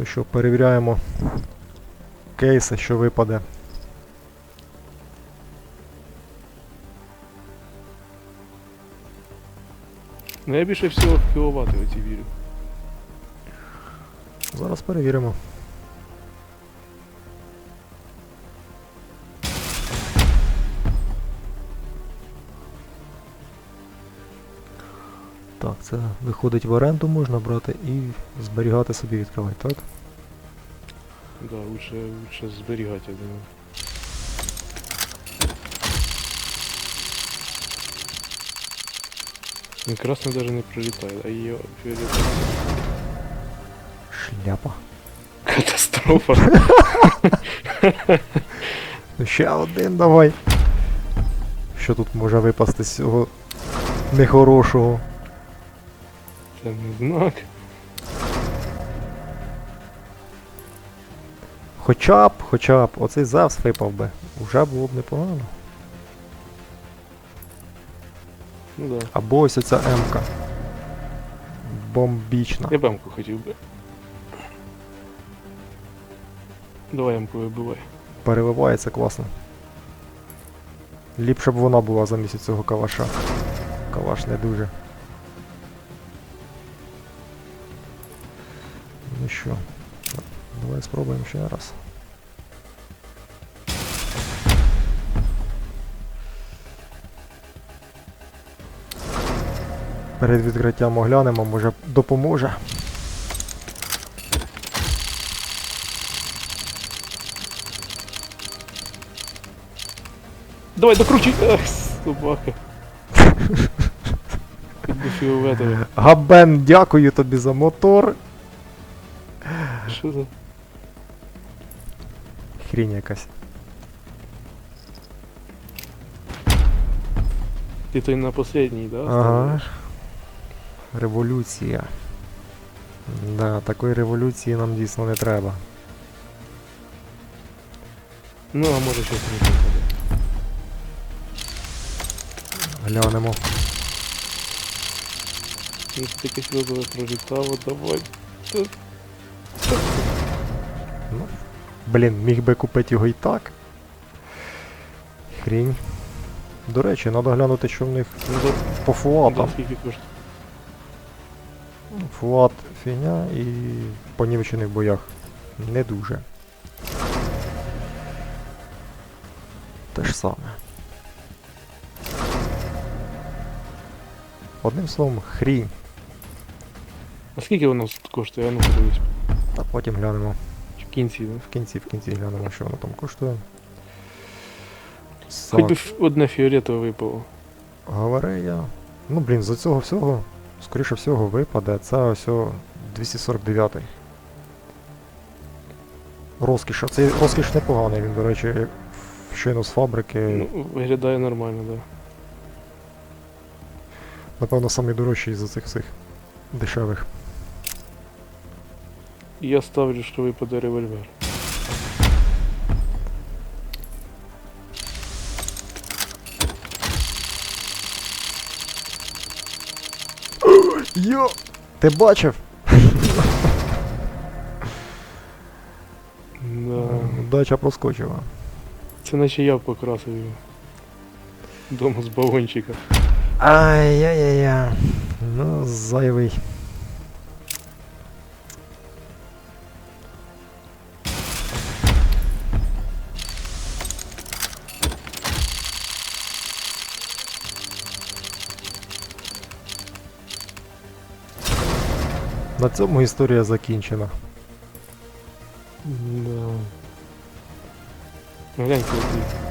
Ну що, перевіряємо кейси, що випаде. Ну я більше всього в оці вірю. Зараз перевіримо. Так, це виходить в оренду можна брати і зберігати собі відкривати, так? Да, лучше, лучше зберігати, я думаю. Він красно даже не прилітає, а її фіолетово. Шляпа. Катастрофа. Ну ще один давай. Що тут може випасти з цього нехорошого? Це не знак. Хоча б, хоча б, оцей Зевс випав би. Уже було б непогано. Ну да. Або ось оця М-ка. Бомбічна. Я б М-ку хотів би. Давай М-ку вибивай. Переливається класно. Ліпше б вона була замість цього калаша. Калаш не дуже. Ну що, давай спробуємо ще раз. Перед відкриттям оглянемо, може допоможе. Давай, докручуй! Ах, собака. Габен, дякую тобі за мотор. Що за? Хрінь якась. Ти той на последній, да? Ага. Революція. Да, такої революції нам дійсно не треба. Ну, а може щось не випаде. Глянемо. Ну, таке фіолетове пролітало, давай. Ну, блін, міг би купити його і так. Хрінь. До речі, треба глянути, що в них Ну, по фуатам. Фуат фігня і в понівечених боях. Не дуже. Те ж саме. Одним словом, хрінь. А скільки воно коштує? А ну подивись. А потім глянемо. В кінці? В кінці, в кінці глянемо, що воно там коштує. Хоч би одне фіолетове випало. галерея. Ну, блін, за цього всього, скоріше всього, випаде. Це ось о 249. Розкіш. А цей розкіш непоганий, він, до речі, щойно з фабрики. Ну, виглядає нормально, да. Напевно, самий дорожчий з цих всіх дешевих. Я ставлю, що випаде револьвер. Йо! Ти бачив? Да. Удача проскочила. Це наче я покрасив його. Дома з балончика. Ай-яй-яй-яй. Ну, зайвий. На цьому історія закінчена. Да. Глянь, який.